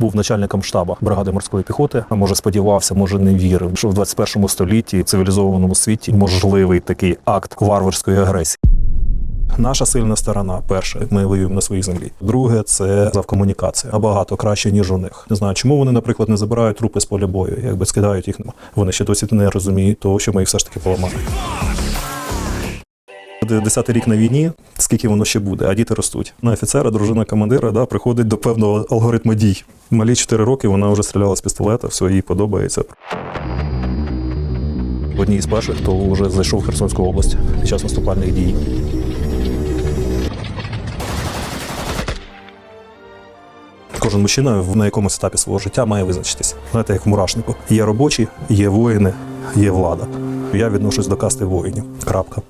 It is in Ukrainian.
був начальником штабу бригади морської піхоти. Може сподівався, може не вірив, що в 21 столітті в цивілізованому світі можливий такий акт варварської агресії. Наша сильна сторона, перше, ми воюємо на своїй землі. Друге, це завкомунікація. Набагато краще, ніж у них. Не знаю, чому вони, наприклад, не забирають трупи з поля бою, якби скидають їх. Вони ще досі не розуміють того, що ми їх все ж таки поламали. Де- Десятий рік на війні, скільки воно ще буде, а діти ростуть. На офіцера, дружина командира да, приходить до певного алгоритму дій. Малі 4 роки вона вже стріляла з пістолета, все їй подобається. Одній з перших, хто вже зайшов в Херсонську область під час наступальних дій. Кожен мужчина на якомусь етапі свого життя має визначитись. Знаєте, як в мурашнику. Є робочі, є воїни, є влада. Я відношусь до касти воїнів. Крапка.